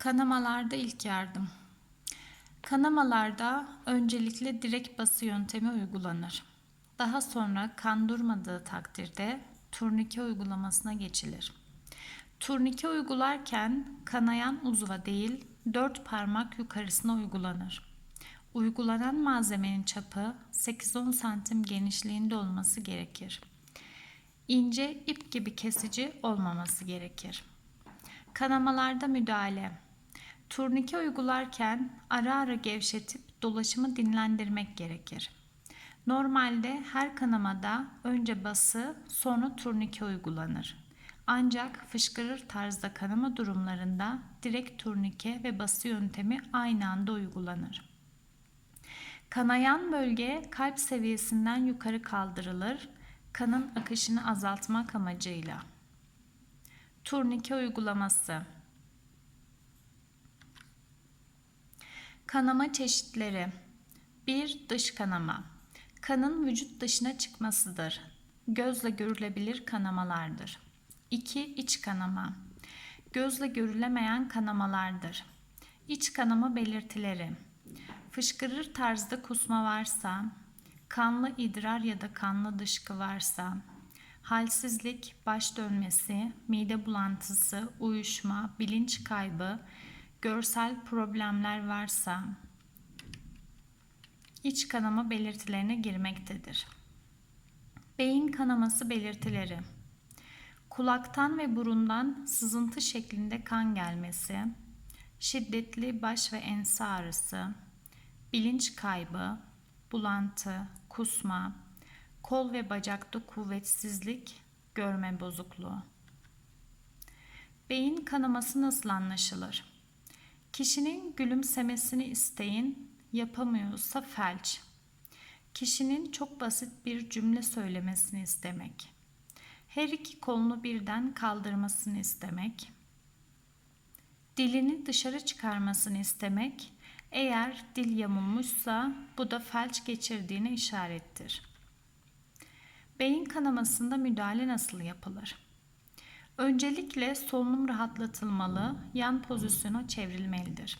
Kanamalarda ilk yardım. Kanamalarda öncelikle direkt bası yöntemi uygulanır. Daha sonra kan durmadığı takdirde turnike uygulamasına geçilir. Turnike uygularken kanayan uzva değil dört parmak yukarısına uygulanır. Uygulanan malzemenin çapı 8-10 santim genişliğinde olması gerekir. İnce ip gibi kesici olmaması gerekir. Kanamalarda müdahale. Turnike uygularken ara ara gevşetip dolaşımı dinlendirmek gerekir. Normalde her kanamada önce bası sonra turnike uygulanır. Ancak fışkırır tarzda kanama durumlarında direkt turnike ve bası yöntemi aynı anda uygulanır. Kanayan bölge kalp seviyesinden yukarı kaldırılır, kanın akışını azaltmak amacıyla. Turnike uygulaması Kanama çeşitleri 1. Dış kanama Kanın vücut dışına çıkmasıdır. Gözle görülebilir kanamalardır. 2. İç kanama Gözle görülemeyen kanamalardır. İç kanama belirtileri Fışkırır tarzda kusma varsa, kanlı idrar ya da kanlı dışkı varsa, halsizlik, baş dönmesi, mide bulantısı, uyuşma, bilinç kaybı, görsel problemler varsa iç kanama belirtilerine girmektedir. Beyin kanaması belirtileri Kulaktan ve burundan sızıntı şeklinde kan gelmesi, şiddetli baş ve ense ağrısı, bilinç kaybı, bulantı, kusma, kol ve bacakta kuvvetsizlik, görme bozukluğu. Beyin kanaması nasıl anlaşılır? Kişinin gülümsemesini isteyin, yapamıyorsa felç. Kişinin çok basit bir cümle söylemesini istemek. Her iki kolunu birden kaldırmasını istemek. Dilini dışarı çıkarmasını istemek. Eğer dil yamulmuşsa bu da felç geçirdiğine işarettir. Beyin kanamasında müdahale nasıl yapılır? Öncelikle solunum rahatlatılmalı, yan pozisyona çevrilmelidir.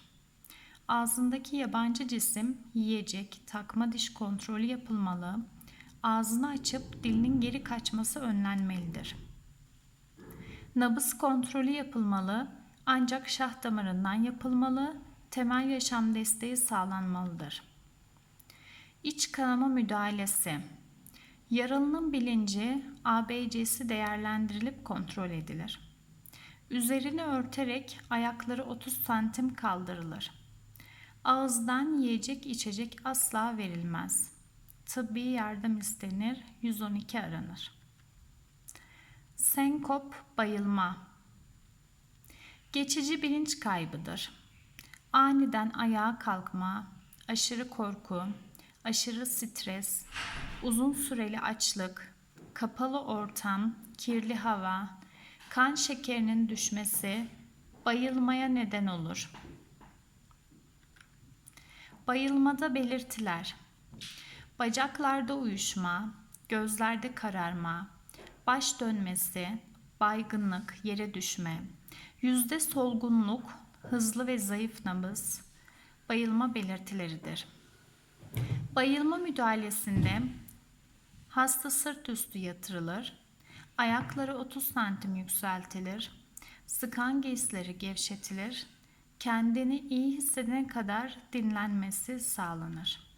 Ağzındaki yabancı cisim, yiyecek, takma diş kontrolü yapılmalı, ağzını açıp dilinin geri kaçması önlenmelidir. Nabız kontrolü yapılmalı, ancak şah damarından yapılmalı, temel yaşam desteği sağlanmalıdır. İç kanama müdahalesi Yaralının bilinci ABC'si değerlendirilip kontrol edilir. Üzerini örterek ayakları 30 santim kaldırılır. Ağızdan yiyecek içecek asla verilmez. Tıbbi yardım istenir, 112 aranır. Senkop bayılma. Geçici bilinç kaybıdır. Aniden ayağa kalkma, aşırı korku, aşırı stres, uzun süreli açlık, kapalı ortam, kirli hava, kan şekerinin düşmesi bayılmaya neden olur. Bayılmada belirtiler Bacaklarda uyuşma, gözlerde kararma, baş dönmesi, baygınlık, yere düşme, yüzde solgunluk, hızlı ve zayıf nabız, bayılma belirtileridir. Bayılma müdahalesinde hasta sırt üstü yatırılır, ayakları 30 santim yükseltilir, sıkan giysileri gevşetilir, kendini iyi hissedene kadar dinlenmesi sağlanır.